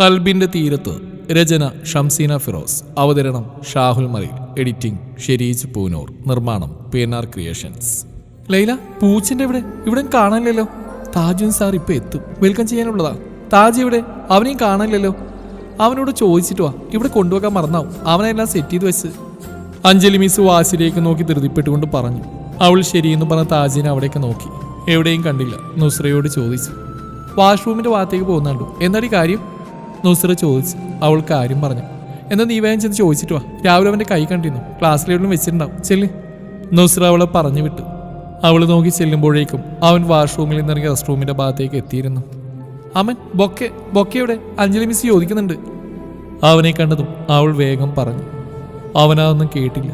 കൽബിന്റെ തീരത്ത് രചന ഷംസീന ഫിറോസ് അവതരണം ഷാഹുൽ മലയിൽ എഡിറ്റിംഗ് ഷെരീജ് പൂനൂർ നിർമ്മാണം P N R creations. Laila പൂച്ചന്റെ ഇവിടെ ഇവിടെ കാണാനില്ലല്ലോ. താജുൻ സാർ ഇപ്പൊ എത്തും. വെൽക്കം ചെയ്യാനുള്ളതാ. താജ് ഇവിടെ അവനെയും കാണാനില്ലല്ലോ. അവനോട് ചോദിച്ചിട്ട് വാ. ഇവിടെ കൊണ്ടുപോകാൻ മറന്നാവും. അവനെല്ലാം സെറ്റ് ചെയ്ത് വെച്ച്. അഞ്ജലി മിസ് വാശിലേക്ക് നോക്കി ധൃതിപ്പെട്ടുകൊണ്ട് പറഞ്ഞു. അവൾ ശരിയെന്ന് പറഞ്ഞ താജിനെ അവിടേക്ക് നോക്കി. എവിടെയും കണ്ടില്ല. നുസ്രയോട് ചോദിച്ചു. വാഷ്റൂമിന്റെ ഭാഗത്തേക്ക് പോകുന്നുണ്ടോ? എന്താടി കാര്യം? നുസ്ര ചോദിച്ചു അവൾ കാര്യം പറഞ്ഞു. എന്നാൽ നീ വേഗം ചെന്ന് ചോദിച്ചിട്ട് വാ. രാവിലെ അവന്റെ കൈ കണ്ടിരുന്നു. ക്ലാസ്സിലെവിടെയും വെച്ചിട്ടുണ്ടാവും. ചെല്ല്. നുസ്ര അവളെ പറഞ്ഞു വിട്ടു. അവൾ നോക്കി ചെല്ലുമ്പോഴേക്കും അവൻ വാഷ്റൂമിൽ നിന്നിറങ്ങി റെസ്റ്റ് റൂമിന്റെ ഭാഗത്തേക്ക് എത്തിയിരുന്നു. അമൻ ബൊക്കെ ബൊക്കെ എവിടെ? അഞ്ജലി മിസ് ചോദിക്കുന്നുണ്ട്. അവനെ കണ്ടതും അവൾ വേഗം പറഞ്ഞു. അവനതൊന്നും കേട്ടില്ല.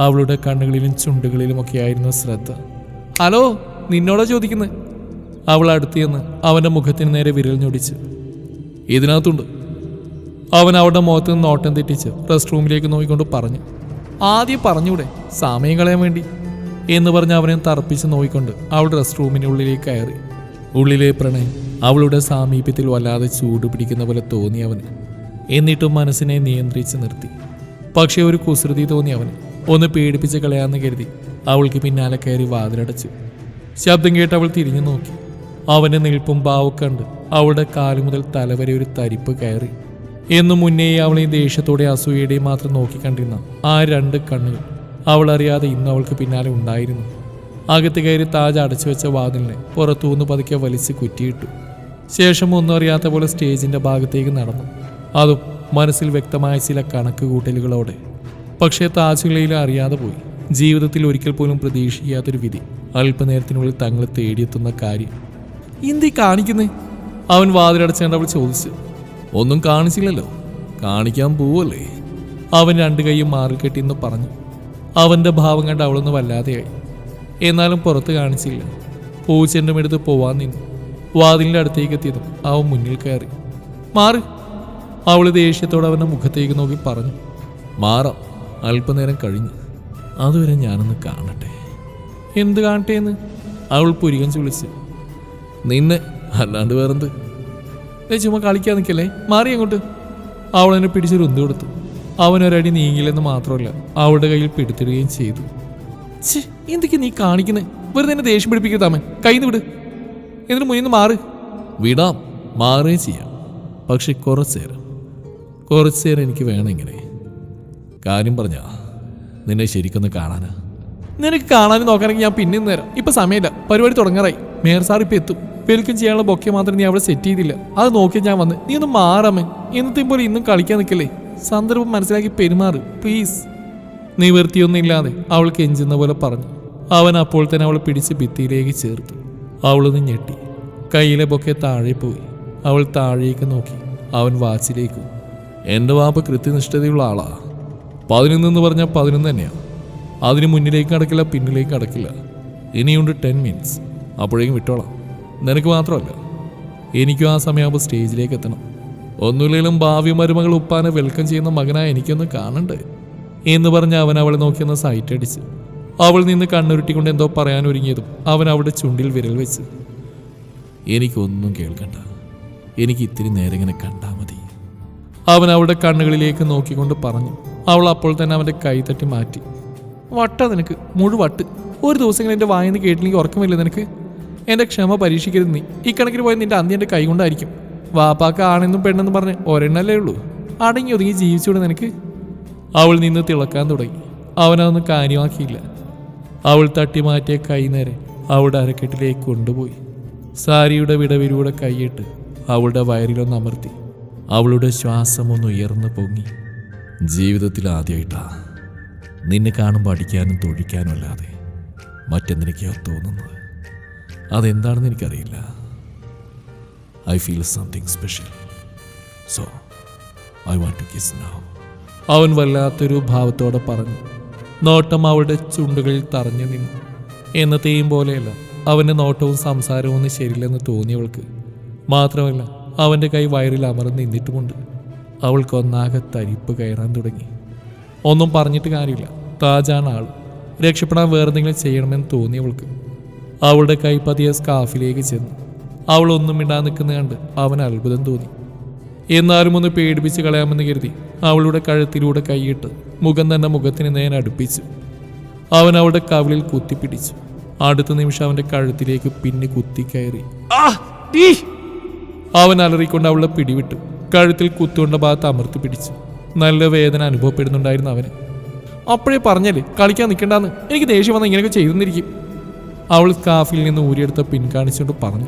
അവളുടെ കണ്ണുകളിലും ചുണ്ടുകളിലും ചുണ്ടുകളിലുമൊക്കെയായിരുന്നു ശ്രദ്ധ. ഹലോ നിന്നോടാ ചോദിക്കുന്നത് അവൾ അടുത്തു ചെന്ന് അവന്റെ മുഖത്തിന് നേരെ വിരൽ ഞൊടിച്ചു ഇതിനകത്തുണ്ട്. അവൻ അവളുടെ മുഖത്ത് നിന്ന് നോട്ടം തെറ്റിച്ച് റെസ്റ്റ് റൂമിലേക്ക് നോക്കിക്കൊണ്ട് പറഞ്ഞു ആദ്യം പറഞ്ഞൂടെ സമയം കളയാൻ വേണ്ടി? എന്ന് പറഞ്ഞ് അവനെ തറപ്പിച്ച് നോക്കിക്കൊണ്ട് അവൾ റെസ്റ്റ് റൂമിനുള്ളിലേക്ക് കയറി. ഉള്ളിലെ പ്രണയം അവളുടെ സാമീപ്യത്തിൽ വല്ലാതെ ചൂട് പിടിക്കുന്ന പോലെ തോന്നി അവന്. എന്നിട്ടും മനസ്സിനെ നിയന്ത്രിച്ച് നിർത്തി. പക്ഷേ ഒരു കുസൃതി തോന്നി അവന്. ഒന്ന് പേടിപ്പിച്ച് കളയാമെന്ന് കരുതി അവൾക്ക് പിന്നാലെ കയറി വാതിലടച്ചു. ശബ്ദം കേട്ട് അവൾ തിരിഞ്ഞു നോക്കി. അവന്റെ നിൽപ്പും ബാവു കണ്ട് അവളുടെ കാലു മുതൽ തലവരെ ഒരു തരിപ്പ് കയറി. എന്നു മുന്നേ ഈ ദേഷ്യത്തോടെ അസൂയയുടെയും മാത്രം നോക്കിക്കണ്ടിരുന്ന ആ രണ്ട് കണ്ണുകൾ അവൾ അറിയാതെ ഇന്ന് അവൾക്ക് പിന്നാലെ ഉണ്ടായിരുന്നു. അകത്ത് കയറി താജ് അടച്ചു വെച്ച വാതിലിനെ പുറത്തുനിന്ന് പതുക്കെ വലിച്ച് കുറ്റിയിട്ടു. ശേഷം ഒന്നും അറിയാത്ത പോലെ സ്റ്റേജിന്റെ ഭാഗത്തേക്ക് നടന്നു. അതും മനസ്സിൽ വ്യക്തമായ ചില കണക്ക് കൂട്ടലുകളോടെ പക്ഷേ താജുകളിൽ അറിയാതെ പോയി. ജീവിതത്തിൽ ഒരിക്കൽ പോലും പ്രതീക്ഷിക്കാത്തൊരു വിധി. അല്പനേരത്തിനുള്ളിൽ തങ്ങളെ തേടിയെത്തുന്ന കാര്യം. എന്തി കാണിക്കുന്നേ? അവൻ വാതിലടച്ചേണ്ടവൾ അവൾ ചോദിച്ചു. ഒന്നും കാണിച്ചില്ലല്ലോ. കാണിക്കാൻ പോവല്ലേ? അവൻ രണ്ടു കൈയും മാറിൽ കെട്ടിയെന്ന് പറഞ്ഞു. അവന്റെ ഭാവം കണ്ട് അവളൊന്ന് വല്ലാതെയായി. എന്നാലും പുറത്ത് കാണിച്ചില്ല. പൂച്ചെന്റെ അടുത്ത് പോവാൻ നിന്നു. വാതിലിന്റെ അടുത്തേക്ക് എത്തിയതും അവൻ മുന്നിൽ കയറി. മാറി. അവൾ ദേഷ്യത്തോടെ അവന്റെ മുഖത്തേക്ക് നോക്കി പറഞ്ഞു. മാറാം. അല്പനേരം കഴിഞ്ഞു. അതുവരെ ഞാനൊന്ന് കാണട്ടെ. എന്ത് കാണട്ടെ എന്ന്? അവൾ പുരികൻ വിളിച്ച്. നിന്നെ അല്ലാണ്ട് വേറെന്ത്? ഏ ചുമ്മാ കളിക്കാൻ നിൽക്കല്ലേ മാറി അങ്ങോട്ട്. അവൾ എന്നെ പിടിച്ച് രുന്തി കൊടുത്തു. അവനൊരടി നീങ്ങില്ലെന്ന് മാത്രമല്ല അവളുടെ കയ്യിൽ പിടുത്തിടുകയും ചെയ്തു. ഛേ എന്തൊക്കെയാ നീ കാണിക്കുന്നത് വെറുതെ എന്നെ ദേഷ്യം പിടിപ്പിക്കരുതാമൻ കയ്യിൽ നിന്ന് വിട്. എന്നിട്ട് മുന്നിൽ നിന്ന് മാറ്. വിടാം. മാറുകയും ചെയ്യാം. പക്ഷെ കുറച്ചേരം. കുറച്ചേരം എനിക്ക് വേണം ഇങ്ങനെ. കാര്യം പറഞ്ഞാ നിന്നെ ശരിക്കൊന്ന് കാണാനാ. നിനക്ക് കാണാനും നോക്കാനെങ്കിൽ ഞാൻ പിന്നെ നേരം. ഇപ്പൊ സമയമില്ല. പരിപാടി തുടങ്ങാറായി. മേയർ സാർ ഇപ്പൊ എത്തും. വെൽക്കം ചെയ്യാനുള്ള ബൊക്കെ മാത്രം നീ അവിടെ സെറ്റ് ചെയ്തില്ല. അത് നോക്കി ഞാൻ വന്ന് നീ ഒന്ന് മാറാമേ ഇന്നത്തെ പോലെ ഇന്നും കളിക്കാൻ നിൽക്കല്ലേ സന്ദർഭം മനസ്സിലാക്കി പെരുമാറ്. പ്ലീസ് നിവൃത്തിയൊന്നും ഇല്ലാതെ അവൾ കെഞ്ചുന്ന പോലെ പറഞ്ഞു. അവൻ അപ്പോൾ തന്നെ അവൾ പിടിച്ച് ഭിത്തിയിലേക്ക് ചേർത്തു. അവളൊന്ന് ഞെട്ടി. കയ്യിലെ ബൊക്കെ താഴെ പോയി. അവൾ താഴേക്ക് നോക്കി. അവൻ വാച്ചിലേക്ക്. എന്റെ വാപ്പ കൃത്യനിഷ്ഠതയുള്ള ആളാ. പതിനൊന്നെന്ന് പറഞ്ഞാൽ പതിനൊന്ന് തന്നെയാണ് അതിന് മുന്നിലേക്ക് അടക്കില്ല പിന്നിലേക്ക് അടക്കില്ല ഇനിയുണ്ട് ടെൻ മിനിറ്റ്സ്. അപ്പോഴേക്കും വിട്ടോളാം. നിനക്ക് മാത്രമല്ല എനിക്കും ആ സമയമാകുമ്പോൾ സ്റ്റേജിലേക്ക് എത്തണം. ഒന്നുമില്ലെങ്കിലും ഭാവി മരുമകൾ ഉപ്പാനെ വെൽക്കം ചെയ്യുന്ന മകനായ എനിക്കൊന്ന് കാണണ്ടേ? എന്ന് പറഞ്ഞ് അവൻ അവളെ നോക്കിയൊന്ന് സൈറ്റ് അടിച്ച് അവൾ നിന്ന് കണ്ണുരുട്ടിക്കൊണ്ട് എന്തോ പറയാൻ ഒരുങ്ങിയതും അവൻ അവിടെ ചുണ്ടിൽ വിരൽ വെച്ച്. എനിക്കൊന്നും കേൾക്കണ്ട. എനിക്ക് ഇത്തിരി നേരം ഇങ്ങനെ കണ്ടാൽ മതി. അവൻ അവളുടെ കണ്ണുകളിലേക്ക് നോക്കിക്കൊണ്ട് പറഞ്ഞു. അവൾ അപ്പോൾ തന്നെ അവന്റെ കൈ തട്ടി മാറ്റി. വട്ട നിനക്ക് മുഴുവട്ട്. ഒരു ദിവസം ദിവസങ്ങൾ എന്റെ വായന്ന് കേട്ടില്ലെങ്കിൽ ഉറക്കമില്ല നിനക്ക്? എന്റെ ക്ഷമ പരീക്ഷിക്കരുത് നീ. ഈ കണക്കിന് പോയ നിന്റെ അന്തി എന്റെ കൈ കൊണ്ടായിരിക്കും വാപ്പാക്ക് ആണെന്നും പെണ്ണെന്നും പറഞ്ഞ് ഒരെണ്ണല്ലേ ഉള്ളൂ. അടങ്ങി ഒതുങ്ങി ജീവിച്ചൂടെ നിനക്ക്? അവൾ നിന്ന് തിളക്കാൻ തുടങ്ങി. അവനതൊന്നും കാര്യമാക്കിയില്ല. അവൾ തട്ടി മാറ്റിയ കൈ നേരെ അവളുടെ അരക്കെട്ടിലേക്ക് കൊണ്ടുപോയി. സാരിയുടെ വിടവിലൂടെ കൈയിട്ട് അവളുടെ വയറിലൊന്ന് അമർത്തി. അവളുടെ ശ്വാസം ഒന്ന് ഉയർന്നു പൊങ്ങി. ജീവിതത്തിൽ ആദ്യമായിട്ടാ നിന്നെ കാണുമ്പോൾ അടിക്കാനും തൊഴിക്കാനും അല്ലാതെ മറ്റെന്തിനൊക്കെയോ തോന്നുന്നത്? അതെന്താണെന്ന് എനിക്കറിയില്ല. I feel something special so I want to kiss now അവൻ വല്ലാത്തൊരു ഭാവത്തോടെ പറഞ്ഞു നോട്ടം അവളുടെ ചുണ്ടുകളിൽ തറഞ്ഞു നിന്നു. എന്നത്തെയും പോലെയല്ല അവന്റെ നോട്ടവും സംസാരവും ഒന്നും ശരിയില്ലെന്ന് തോന്നിയവൾക്ക് മാത്രമല്ല അവന്റെ കൈ വയറിൽ അമർന്ന് നിന്നിട്ടുമുണ്ട്. അവൾക്ക് ഒന്നാകെ തരിപ്പ് കയറാൻ തുടങ്ങി. ഒന്നും പറഞ്ഞിട്ട് കാര്യമില്ല താജാണ് ആൾ. രക്ഷപ്പെടാൻ വേറെന്തെങ്കിലും ചെയ്യണമെന്ന് തോന്നിയവൾക്ക് അവളുടെ കൈ പതിയെ സ്കാഫിലേക്ക് ചെന്നു. അവൾ ഒന്നും മിണ്ടാൻ നിൽക്കുന്ന കണ്ട് അവൻ അത്ഭുതം തോന്നി. എന്നാലും ഒന്ന് പേടിപ്പിച്ച് കളയാമെന്ന് കരുതി അവളുടെ കഴുത്തിലൂടെ കൈയിട്ട് മുഖം തന്നെ മുഖത്തിന് നേരെ അടുപ്പിച്ചു അവൻ അവളുടെ കവിളിൽ കുത്തിപ്പിടിച്ചു. അടുത്ത നിമിഷം അവന്റെ കഴുത്തിലേക്ക് പിന്നെ കുത്തിക്കയറി അവൻ അലറിക്കൊണ്ട് അവളെ പിടിവിട്ടു. കഴുത്തിൽ കുത്തുകൊണ്ട ഭാഗത്ത് അമർത്തി പിടിച്ചു. നല്ല വേദന അനുഭവപ്പെടുന്നുണ്ടായിരുന്നു അവന്. അപ്പോഴേ പറഞ്ഞല്ലേ കളിക്കാൻ നിൽക്കണ്ടെന്ന്. എനിക്ക് ദേഷ്യം വന്ന് ഇങ്ങനെയൊക്കെ ചെയ്തെന്നിരിക്കും അവൾ സ്കാഫിൽ നിന്ന് ഊരിയെടുത്ത പിൻ കാണിച്ചുകൊണ്ട് പറഞ്ഞു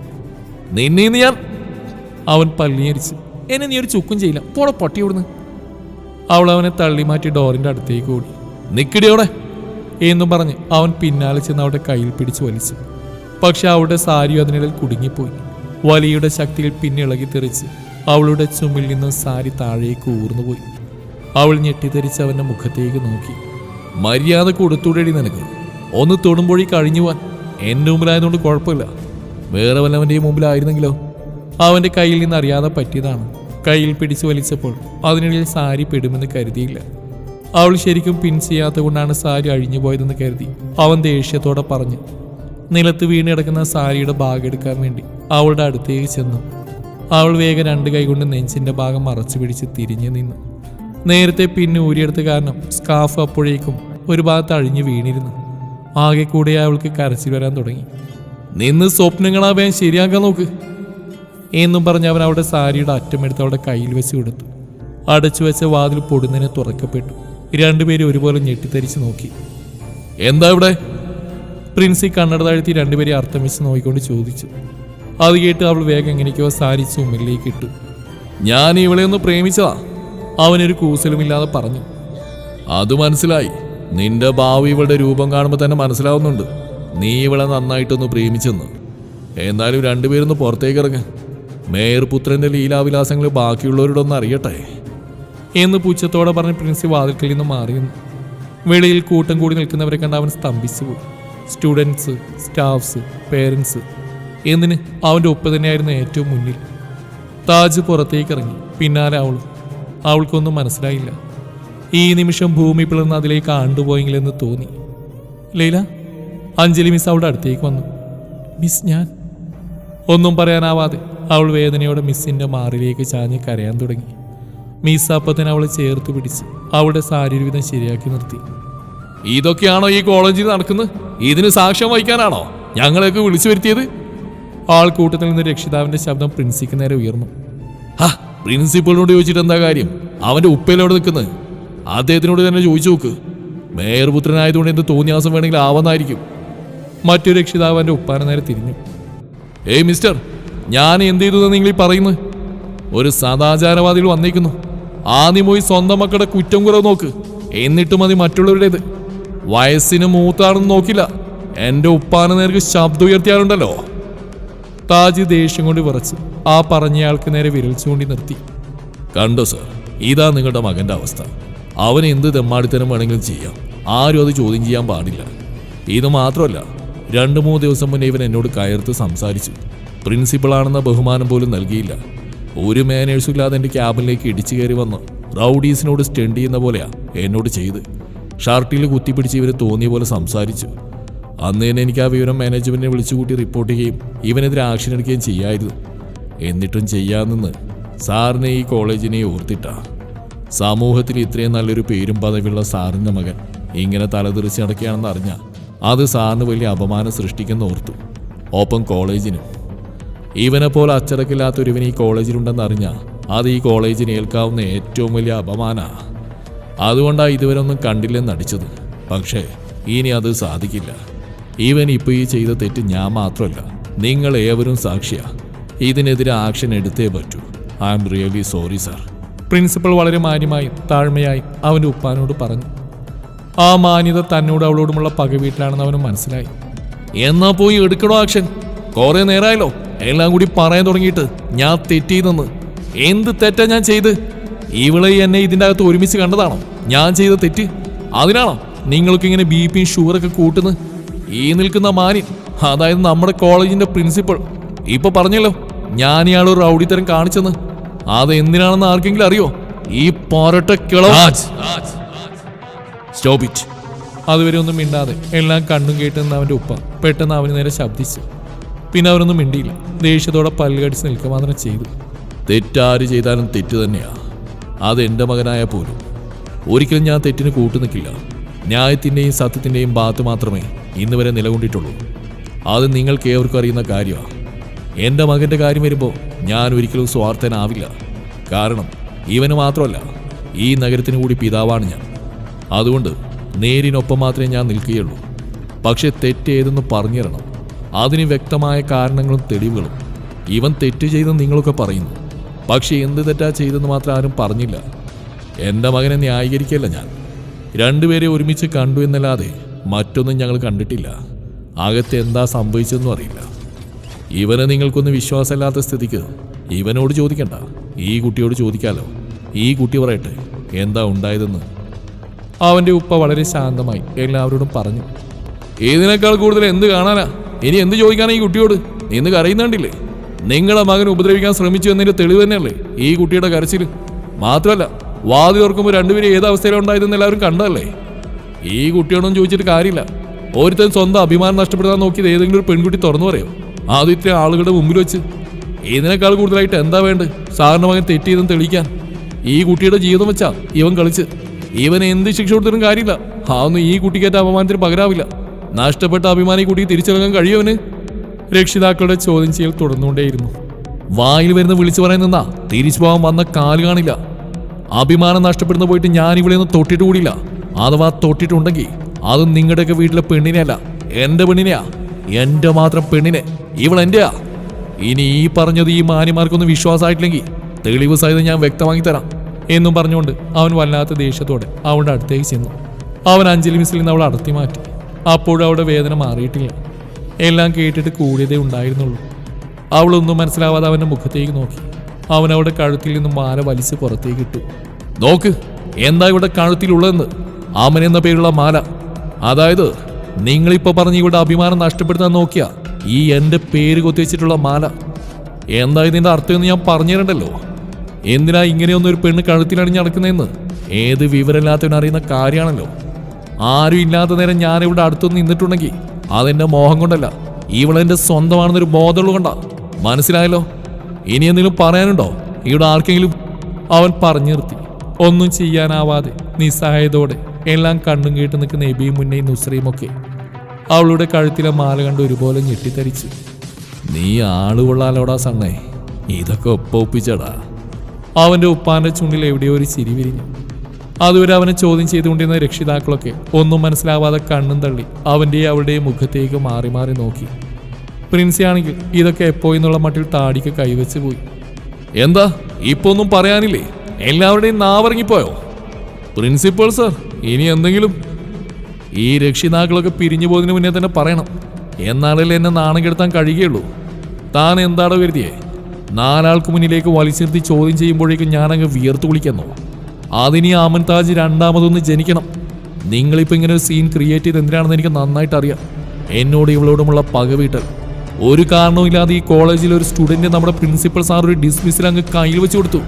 നിന്നീന്ന് ഞാൻ അവൻ പള്ളിയരിച്ച് എന്നെ നീ ഒരു ചുക്കും ചെയ്യില്ല പോടെ പൊട്ടി വിടുന്നു അവൾ അവനെ തള്ളി മാറ്റി ഡോറിന്റെ അടുത്തേക്ക് ഓടി. നിക്കിടിയോടെ എന്നും പറഞ്ഞ് അവൻ പിന്നാലെ ചെന്ന് അവളുടെ കയ്യിൽ പിടിച്ച് വലിച്ചു. പക്ഷെ അവളുടെ സാരി അതിനിടയിൽ കുടുങ്ങിപ്പോയി. വലിയുടെ ശക്തിയിൽ പിന്നെ ഇളകി തെറിച്ച് അവളുടെ ചുമിൽ നിന്ന് സാരി താഴേക്ക് ഊർന്നുപോയി. അവൾ ഞെട്ടിത്തെറിച്ച് അവന്റെ മുഖത്തേക്ക് നോക്കി. മര്യാദ കൊടുത്തുടേടി നിനക്ക്. ഒന്ന് തൊടുമ്പോഴേ കഴിഞ്ഞു പോവാൻ. എന്റെ മുമ്പിലായതുകൊണ്ട് കുഴപ്പമില്ല. വേറെ വല്ലവന്റെയും മുമ്പിലായിരുന്നെങ്കിലോ? അവന്റെ കയ്യിൽ നിന്ന് അറിയാതെ പറ്റിയതാണ്. കയ്യിൽ പിടിച്ചു വലിച്ചപ്പോൾ അതിനിടയിൽ സാരി പെടുമെന്ന് കരുതിയില്ല. അവൾ ശരിക്കും പിൻ ചെയ്യാത്ത കൊണ്ടാണ് സാരി അഴിഞ്ഞു പോയതെന്ന് കരുതി അവൻ ദേഷ്യത്തോടെ പറഞ്ഞു നിലത്ത് വീണ് കിടക്കുന്ന സാരിയുടെ ഭാഗം എടുക്കാൻ വേണ്ടി അവളുടെ അടുത്തേക്ക് ചെന്നു. അവൾ വേഗം രണ്ട് കൈകൊണ്ട് നെഞ്ചിന്റെ ഭാഗം മറച്ചു പിടിച്ച് തിരിഞ്ഞു നിന്നു. നേരത്തെ പിന്നെ ഊരിയെടുത്ത കാരണം സ്കാഫ് അപ്പോഴേക്കും ഒരു ഭാഗത്ത് അഴിഞ്ഞു വീണിരുന്നു. ആകെ കൂടെ അവൾക്ക് കരച്ചിൽ വരാൻ തുടങ്ങി. നിന്ന് സ്വപ്നങ്ങളാവാൻ ശരിയാക്കാൻ നോക്ക് എന്നും പറഞ്ഞ് അവൻ അവളുടെ സാരിയുടെ അറ്റമെടുത്ത് അവളുടെ കയ്യിൽ വെച്ച് കൊടുത്തു. അടച്ചു വെച്ച വാതിൽ പൊടുന്നതിനെ തുറക്കപ്പെട്ടു. രണ്ടുപേരും ഒരുപോലെ ഞെട്ടിത്തരിച്ച് നോക്കി. എന്താ ഇവിടെ? പ്രിൻസി കണ്ണട താഴ്ത്തി രണ്ടുപേരെ അർത്ഥം വെച്ച് നോക്കിക്കൊണ്ട് ചോദിച്ചു. അത് കേട്ട് അവൾ വേഗം എങ്ങനെയൊക്കെയോ സാരി ചുമലിലേക്ക് ഇട്ടു. ഞാൻ ഇവളെ ഒന്ന് പ്രേമിച്ചതാ അവനൊരു കൂസലുമില്ലാതെ പറഞ്ഞു. അത് മനസ്സിലായി. നിന്റെ ഭാവി ഇവളുടെ രൂപം കാണുമ്പോൾ തന്നെ മനസ്സിലാവുന്നുണ്ട്. നീ ഇവളെ നന്നായിട്ടൊന്ന് പ്രേമിച്ചെന്ന്. എന്നാലും രണ്ടുപേരൊന്ന് പുറത്തേക്ക് ഇറങ്ങ. മേയർ പുത്രന്റെ ലീലാവിലാസങ്ങൾ ബാക്കിയുള്ളവരോടൊന്ന് അറിയട്ടെ. എന്ന് പൂച്ചത്തോടെ പറഞ്ഞ് പ്രിൻസി വാതിൽക്കൽ നിന്ന് മാറിയെന്നു. വെളിയിൽ കൂട്ടം കൂടി നിൽക്കുന്നവരെ കണ്ട് അവൻ സ്തംഭിച്ചു പോയി. സ്റ്റുഡൻസ് സ്റ്റാഫ്സ് പേരൻസ് എന്നിന് അവന്റെ ഒപ്പ് തന്നെയായിരുന്നു ഏറ്റവും മുന്നിൽ. താജ് പുറത്തേക്ക് ഇറങ്ങി. പിന്നാലെ അവൾ. അവൾക്കൊന്നും മനസ്സിലായില്ല. ഈ നിമിഷം ഭൂമി പിളർന്ന് അതിലേക്ക് ആണ്ടുപോയെങ്കിലെന്ന് തോന്നി. ലീല അഞ്ജലി മിസ് അവളുടെ അടുത്തേക്ക് വന്നു. മിസ് ഞാൻ. ഒന്നും പറയാനാവാതെ അവൾ വേദനയോടെ മിസ്സിന്റെ മാറിലേക്ക് ചാഞ്ഞ് കരയാൻ തുടങ്ങി. മിസ് അപ്പത്തിന് അവളെ ചേർത്ത് പിടിച്ച് അവളുടെ സാരീരവിധം ശരിയാക്കി നിർത്തി. ഇതൊക്കെയാണോ ഈ കോളേജിൽ നടക്കുന്നത്? ഇതിന് സാക്ഷ്യം വഹിക്കാനാണോ? ഞങ്ങളെയൊക്കെ വിളിച്ചു വരുത്തിയത്? ആൾക്കൂട്ടത്തിൽ നിന്ന് രക്ഷിതാവിന്റെ ശബ്ദം പ്രിൻസിക്ക് നേരെ ഉയർന്നു. ആ പ്രിൻസിപ്പളിനോട് ചോദിച്ചിട്ട് എന്താ കാര്യം? അവന്റെ ഉപ്പയിലോട് നിൽക്കുന്നത്? അദ്ദേഹത്തിനോട് തന്നെ ചോദിച്ചു നോക്ക്. മേയർ പുത്രനായതുകൊണ്ട് എന്ത് തോന്നിയാസം വേണമെങ്കിൽ ആവുന്നതായിരിക്കും മറ്റു രക്ഷിതാവ് എന്റെ ഉപ്പാനെ നേരെ തിരിഞ്ഞു. ഏയ് മിസ്റ്റർ ഞാൻ എന്ത് ചെയ്തു നിങ്ങൾ ഈ പറയുന്നു ഒരു സദാചാരവാദികൾ വന്നേക്കുന്നു. ആദ്യം പോയി സ്വന്തം മക്കളുടെ കുറ്റം കുറവ് നോക്ക്. എന്നിട്ടും മതി മറ്റുള്ളവരുടേത്. വയസ്സിന് മൂത്താണെന്ന് നോക്കില്ല. എന്റെ ഉപ്പാന നേർക്ക് ശബ്ദം ഉയർത്തിയാലുണ്ടല്ലോ. താജ് ദേഷ്യം കൊണ്ട് വിറച്ച് ആ പറഞ്ഞയാൾക്ക് നേരെ വിരൽ ചൂണ്ടി നിർത്തി. കണ്ടോ സർ ഇതാ നിങ്ങളുടെ മകന്റെ അവസ്ഥ. അവൻ എന്ത് തെമ്മാടിത്തരം വേണമെങ്കിലും ചെയ്യാം. ആരും അത് ചോദ്യം ചെയ്യാൻ പാടില്ല. ഇത് മാത്രമല്ല രണ്ട് മൂന്ന് ദിവസം മുന്നേ ഇവൻ എന്നോട് കയർത്ത് സംസാരിച്ചു. പ്രിൻസിപ്പളാണെന്ന ബഹുമാനം പോലും നൽകിയില്ല. ഒരു മാനേഴ്സും ഇല്ലാതെ എന്റെ ക്യാബിനിലേക്ക് ഇടിച്ചു കയറി വന്ന് റൗഡീസിനോട് സ്റ്റെൻഡ് ചെയ്യുന്ന പോലെയാ എന്നോട് ചെയ്ത്. ഷർട്ടിൽ കുത്തിപ്പിടിച്ച് ഇവർ തോന്നിയ പോലെ സംസാരിച്ചു. അന്ന് തന്നെ എനിക്ക് ആ വിവരം മാനേജ്മെന്റിനെ വിളിച്ചുകൂട്ടി റിപ്പോർട്ട് ചെയ്യുകയും ഇവനെതിരെ ആക്ഷൻ എടുക്കുകയും ചെയ്യായിരുന്നു. എന്നിട്ടും ചെയ്യാമെന്ന് സാറിനെ ഈ കോളേജിനെ ഓർത്തിട്ടാ. സമൂഹത്തിൽ ഇത്രയും നല്ലൊരു പേരും പദവിയുള്ള സാറിന്റെ മകൻ ഇങ്ങനെ തലതിറിച്ച് നടക്കുകയാണെന്ന് അറിഞ്ഞ അത് സാറിന് വലിയ അപമാനം സൃഷ്ടിക്കുന്ന ഓർത്തു. ഒപ്പം കോളേജിനും. ഇവനെ പോലെ അച്ചടക്കില്ലാത്ത ഒരുവൻ ഈ കോളേജിലുണ്ടെന്ന് അറിഞ്ഞ അത് ഈ കോളേജിന് ഏൽക്കാവുന്ന ഏറ്റവും വലിയ അപമാനമാണ് അതുകൊണ്ടാണ് ഇതുവരെ ഒന്നും കണ്ടില്ലെന്ന് അടിച്ചത് പക്ഷേ ഇനി അത് സാധിക്കില്ല. ഇവൻ ഇപ്പോൾ ഈ ചെയ്ത തെറ്റ് ഞാൻ മാത്രമല്ല നിങ്ങൾ ഏവരും സാക്ഷിയാ. ഇതിനെതിരെ ആക്ഷൻ എടുത്തേ പറ്റൂ. I am really sorry sir. Principal വളരെ മാന്യമായി താഴ്മയായും അവന്റെ ഉപ്പാനോട് പറഞ്ഞു. ആ മാന്യത തന്നോട് അവളോടുമുള്ള പക വീട്ടിലാണെന്ന് അവന് മനസ്സിലായി. എന്നാ പോയി എടുക്കണോ ആക്ഷൻ കുറെ നേരമായല്ലോ എല്ലാം കൂടി പറയാൻ തുടങ്ങിയിട്ട് ഞാൻ തെറ്റിയതെന്ന് എന്ത് തെറ്റാ ഞാൻ ചെയ്ത്? ഇവളെ എന്നെ ഇതിന്റെ അകത്ത് ഒരുമിച്ച് കണ്ടതാണോ? ഞാൻ ചെയ്ത തെറ്റ്? അതിനാണോ നിങ്ങൾക്ക് ഇങ്ങനെ ബി പിയും ഷുഗറൊക്കെ കൂട്ടുന്നത്? ഈ നിൽക്കുന്ന മാന്യൻ അതായത് നമ്മുടെ കോളേജിന്റെ പ്രിൻസിപ്പൾ ഇപ്പൊ പറഞ്ഞല്ലോ ഞാൻ ഇയാൾ റൗഡിത്തരം കാണിച്ചെന്ന്. അത് എന്തിനാണെന്ന് ആർക്കെങ്കിലും അറിയോ? ഈ പോരട്ട കിളവ. സ്റ്റോപ്പ് ഇറ്റ് അതുവരെ ഒന്നും മിണ്ടാതെ എല്ലാം കണ്ണും കേട്ടെന്ന് അവന്റെ ഉപ്പ പെട്ടെന്ന് അവന് നേരെ ശബ്ദിച്ചു. പിന്നെ അവരൊന്നും മിണ്ടിയില്ല. ദേഷ്യത്തോടെ പല്ലുകടിച്ച് നിൽക്കുക മാത്രം ചെയ്തു. തെറ്റാര് ചെയ്താലും തെറ്റ് തന്നെയാ. അത് എന്റെ മകനായ പോലും. ഒരിക്കലും ഞാൻ തെറ്റിന് കൂട്ടു നിൽക്കില്ല. ന്യായത്തിന്റെയും സത്യത്തിന്റെയും ഭാഗത്ത് മാത്രമേ ഇന്ന് വരെ നിലകൊണ്ടിട്ടുള്ളൂ. അത് നിങ്ങൾക്ക് ഏവർക്കും അറിയുന്ന കാര്യമാണ് എന്റെ മകന്റെ കാര്യം വരുമ്പോൾ ഞാൻ ഒരിക്കലും സ്വാർത്ഥനാവില്ല. കാരണം ഇവന് മാത്രമല്ല ഈ നഗരത്തിന് കൂടി പിതാവാണ് ഞാൻ. അതുകൊണ്ട് നേരിനൊപ്പം മാത്രമേ ഞാൻ നിൽക്കുകയുള്ളൂ. പക്ഷെ തെറ്റേതെന്ന് പറഞ്ഞിരണം അതിന് വ്യക്തമായ കാരണങ്ങളും തെളിവുകളും. ഇവൻ തെറ്റ് ചെയ്തെന്ന് നിങ്ങളൊക്കെ പറയുന്നു. പക്ഷെ എന്ത് തെറ്റാ ചെയ്തെന്ന് മാത്രം ആരും പറഞ്ഞില്ല. എന്റെ മകനെ ന്യായീകരിക്കല്ല ഞാൻ. രണ്ടുപേരെ ഒരുമിച്ച് കണ്ടു എന്നല്ലാതെ മറ്റൊന്നും ഞങ്ങൾ കണ്ടിട്ടില്ല. അകത്ത് എന്താ സംഭവിച്ചതെന്നും അറിയില്ല. ഇവനെ നിങ്ങൾക്കൊന്നും വിശ്വാസമില്ലാത്ത സ്ഥിതിക്ക് ഇവനോട് ചോദിക്കണ്ട. ഈ കുട്ടിയോട് ചോദിക്കാലോ. ഈ കുട്ടി പറയട്ടെ എന്താ ഉണ്ടായതെന്ന്. അവന്റെ ഉപ്പ വളരെ ശാന്തമായി എല്ലാവരോടും പറഞ്ഞു. ഏതിനേക്കാൾ കൂടുതൽ എന്ത് കാണാനാ? ഇനി എന്ത് ചോദിക്കാനാ ഈ കുട്ടിയോട്? നിന്ന് കരയുന്നുണ്ടില്ലേ? നിങ്ങളെ മകൻ ഉപദ്രവിക്കാൻ ശ്രമിച്ചു എന്നതിന്റെ തെളിവ് തന്നെയല്ലേ ഈ കുട്ടിയുടെ കരച്ചിൽ മാത്രമല്ല വാതി ഓർക്കുമ്പോൾ രണ്ടുപേരും ഏത് അവസ്ഥയിലാണ് ഉണ്ടായതെന്ന് എല്ലാവരും കണ്ടതല്ലേ? ഈ കുട്ടിയോടൊന്നും ചോദിച്ചിട്ട് കാര്യമില്ല. ഓരോരുത്തരും സ്വന്തം അഭിമാനം നഷ്ടപ്പെടുത്താൻ നോക്കിയത് ഏതെങ്കിലും ഒരു പെൺകുട്ടി തുറന്നു പറയോ? ആദ്യം ഇത്ര ആളുകളുടെ മുമ്പിൽ വെച്ച്. ഇതിനേക്കാൾ കൂടുതലായിട്ട് എന്താ വേണ്ട സാറിന്റെ മകൻ തെറ്റിയതെന്ന് തെളിയിക്കാൻ. ഈ കുട്ടിയുടെ ജീവിതം വെച്ചാ ഇവൻ കളിച്ച്. ഇവൻ എന്ത് ശിക്ഷ കൊടുത്തിട്ടും കാര്യമില്ല. അതൊന്നും ഈ കുട്ടിക്കേറ്റ അപമാനത്തിന് പകരാവില്ല. നഷ്ടപ്പെട്ട അഭിമാനി കുട്ടി തിരിച്ചിറങ്ങാൻ കഴിയുമവന് രക്ഷിതാക്കളുടെ ചോദ്യം ചെയ്യൽ തുടർന്നുകൊണ്ടേയിരുന്നു. വായിൽ വരുന്ന വിളിച്ചു പറയാൻ നിന്നാ തിരിച്ചു പോകാൻ വന്ന കാൽ കാണില്ല. അഭിമാനം നഷ്ടപ്പെടുന്ന പോയിട്ട് ഞാൻ ഇവിടെ ഒന്നും തൊട്ടിട്ട് കൂടിയില്ല. അഥവാ തൊട്ടിട്ടുണ്ടെങ്കിൽ അത് നിങ്ങളുടെയൊക്കെ വീട്ടിലെ പെണ്ണിനെയല്ല. എന്റെ പെണ്ണിനെയാ. എന്റെ മാത്രം പെണ്ണിനെ ഇവൾ എന്റെയാ? ഇനി ഈ പറഞ്ഞത് ഈ മാന്യമാർക്കൊന്നും വിശ്വാസമായിട്ടില്ലെങ്കിൽ തെളിവ് സഹിതം ഞാൻ വ്യക്തമാക്കി തരാം എന്നും പറഞ്ഞുകൊണ്ട് അവൻ വല്ലാത്ത ദേഷ്യത്തോടെ അവളുടെ അടുത്തേക്ക് ചെന്നു. അവൻ അഞ്ജലി മിസ്സിൽ നിന്ന് അവൾ അടർത്തി മാറ്റി. അപ്പോഴും അവളുടെ വേദന മാറിയിട്ടില്ല. എല്ലാം കേട്ടിട്ട് കൂടിയതേ ഉണ്ടായിരുന്നുള്ളൂ. അവളൊന്നും മനസ്സിലാവാതെ അവന്റെ മുഖത്തേക്ക് നോക്കി. അവൻ അവളുടെ കഴുത്തിൽ നിന്നും മാല വലിച്ച് പുറത്തേക്ക് ഇട്ടു. നോക്ക് എന്താ ഇവിടെ കഴുത്തിലുള്ളതെന്ന്? ആമൻ എന്ന പേരുള്ള മാല. അതായത് നിങ്ങളിപ്പോ പറഞ്ഞ ഇവിടെ അഭിമാനം നഷ്ടപ്പെടുത്താൻ നോക്കിയ ഈ എന്റെ പേര് കൊത്തിവെച്ചിട്ടുള്ള മാല. എന്താ അർത്ഥം എന്ന് ഞാൻ പറഞ്ഞു തരണ്ടല്ലോ എന്തിനാ ഇങ്ങനെയൊന്നും ഒരു പെണ്ണ് കഴുത്തിലണിഞ്ഞ് നടക്കുന്നതെന്ന്? ഏത് വിവരമില്ലാത്തവനറിയുന്ന കാര്യമാണല്ലോ. ആരും ഇല്ലാത്ത നേരം ഞാൻ ഇവിടെ അടുത്തൊന്ന് നിന്നിട്ടുണ്ടെങ്കിൽ അതെന്റെ മോഹം കൊണ്ടല്ല. ഇവളെന്റെ സ്വന്തമാണെന്നൊരു ബോധമുള്ള കൊണ്ടാ. മനസ്സിലായല്ലോ? ഇനി എന്തെങ്കിലും പറയാനുണ്ടോ? ഇവിടെ ആർക്കെങ്കിലും? അവൻ പറഞ്ഞു നിർത്തി. ഒന്നും ചെയ്യാനാവാതെ നിസ്സഹായതോടെ എല്ലാം കണ്ണും കേട്ട് നിൽക്കുന്ന എബിയും മുന്നേയും നുസ്രയും ഒക്കെ അവളുടെ കഴുത്തിലെ മാല കണ്ട് ഒരുപോലെ ഞെട്ടിത്തരിച്ചു. നീ ആൾ കൊള്ളാലോടാ സണ്ണേ. ഇതൊക്കെ ഒപ്പൊപ്പിച്ചടാ. അവന്റെ ഉപ്പാന്റെ ചുണ്ടിൽ എവിടെയോ ഒരു ചിരി വിരിഞ്ഞു. അതുവരെ അവനെ ചോദ്യം ചെയ്തുകൊണ്ടിരുന്ന രക്ഷിതാക്കളൊക്കെ ഒന്നും മനസ്സിലാവാതെ കണ്ണും തള്ളി അവന്റെയും അവളുടെയും മുഖത്തേക്ക് മാറി മാറി നോക്കി. പ്രിൻസിയാണെങ്കിൽ ഇതൊക്കെ എപ്പോ എന്നുള്ള മട്ടിൽ താടിക്ക് കൈവച്ച് പോയി. എന്താ? ഇപ്പൊ ഒന്നും പറയാനില്ലേ? എല്ലാവരുടെയും നാവറങ്ങിപ്പോയോ? പ്രിൻസിപ്പൾ സർ ഇനി എന്തെങ്കിലും ഈ രക്ഷിതാക്കളൊക്കെ പിരിഞ്ഞു പോകുന്നതിന് മുന്നേ തന്നെ പറയണം. എന്നാലല്ലേ എന്നെ നാണം കെടുത്താൻ കഴിയുകയുള്ളൂ. താൻ എന്താടോ കരുതിയേ നാലാൾക്ക് മുന്നിലേക്ക് വലിച്ചിരുത്തി ചോദ്യം ചെയ്യുമ്പോഴേക്കും ഞാനങ്ങ് വിയർത്തു കുളിക്കുന്നു. അതിനി ആമൻ താജ് രണ്ടാമതൊന്ന് ജനിക്കണം. നിങ്ങളിപ്പോൾ ഇങ്ങനെ ഒരു സീൻ ക്രിയേറ്റ് ചെയ്ത് എന്തിനാണെന്ന് എനിക്ക് നന്നായിട്ട് അറിയാം എന്നോട് ഇവളോടുമുള്ള പകവീട്ടൽ ഒരു കാരണവുമില്ലാതെ ഈ കോളേജിൽ ഒരു സ്റ്റുഡന്റ് നമ്മുടെ പ്രിൻസിപ്പൽ സാർ ഒരു ഡിസ്മിസിൽ അങ്ങ് കയ്യിൽ വെച്ച് കൊടുത്തു.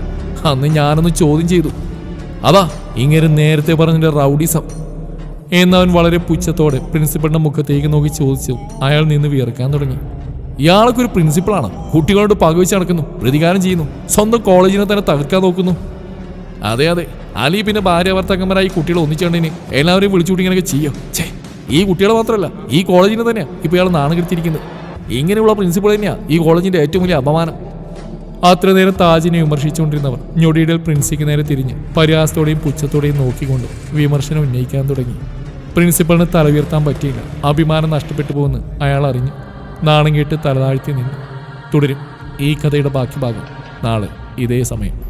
അന്ന് ഞാനൊന്ന് ചോദ്യം ചെയ്തു. അതാ ഇങ്ങനെ നേരത്തെ പറഞ്ഞ റൗഡിസം എന്നവൻ വളരെ പുച്ഛത്തോടെ പ്രിൻസിപ്പളിന്റെ മുഖത്തേക്ക് നോക്കി ചോദിച്ചു. അയാൾ നിന്ന് വിയർക്കാൻ തുടങ്ങി. ഇയാളൊക്കെ ഒരു പ്രിൻസിപ്പളാണ്. കുട്ടികളോട് പകവച്ച് നടക്കുന്നു പ്രതികാരം ചെയ്യുന്നു സ്വന്തം കോളേജിനെ തന്നെ തകർക്കാൻ നോക്കുന്നു. അതെ അതെ. അലി പിന്നെ ഭാര്യ ഭർത്താക്കന്മാരായി കുട്ടികൾ ഒന്നിച്ചുകൊണ്ടിന് എല്ലാവരെയും വിളിച്ചുകൂട്ടി ഇങ്ങനെയൊക്കെ ചെയ്യോ. ഛേ ഈ കുട്ടികളെ മാത്രമല്ല ഈ കോളേജിനെ തന്നെയാണ് ഇപ്പൊ ഇയാൾ നാണം ഇങ്ങനെയുള്ള പ്രിൻസിപ്പൾ തന്നെയാണ് ഈ കോളേജിന്റെ ഏറ്റവും വലിയ അപമാനം. അത്ര നേരം താജിനെ വിമർശിച്ചുകൊണ്ടിരുന്നവർ ഞൊടിയിടൽ പ്രിൻസിക്ക് നേരെ തിരിഞ്ഞ് പരിഹാസത്തോടെയും പുച്ഛത്തോടെയും നോക്കിക്കൊണ്ട് വിമർശനം ഉന്നയിക്കാൻ തുടങ്ങി. പ്രിൻസിപ്പളിന് തല ഉയർത്താൻ പറ്റിയില്ല. അഭിമാനം നഷ്ടപ്പെട്ടു പോകുമെന്ന് അയാൾ അറിഞ്ഞു. നാണം കേട്ട് തലതാഴ്ത്തി നിന്നു. തുടരും. ഈ കഥയുടെ ബാക്കി ഭാഗം നാളെ ഇതേ സമയം.